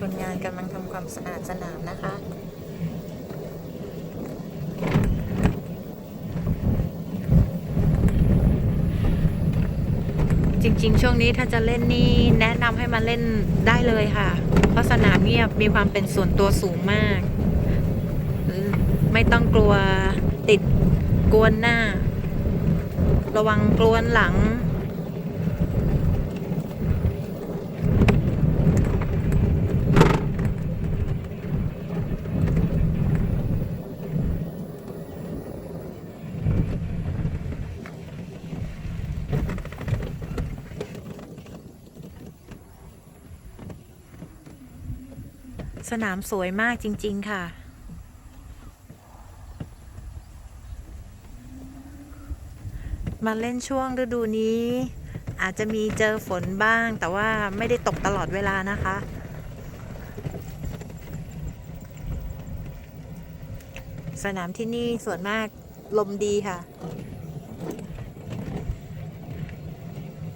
คนงานกำลังทำความสะอาดสนามนะคะจริง ๆ ช่วงนี้ถ้าจะเล่นนี่แนะนำให้มาเล่นได้เลยค่ะ เพราะสนามเงียบมีความเป็นส่วนตัวสูงมากมไม่ต้องกลัวติดกวนหน้า ระวังกลวนหลัง สนามสวยมากจริง ๆ ค่ะ มาเล่นช่วงฤดูนี้ อาจจะมีเจอฝนบ้าง แต่ว่าไม่ได้ตกตลอดเวลานะคะ สนามที่นี่ส่วนมากลมดีค่ะ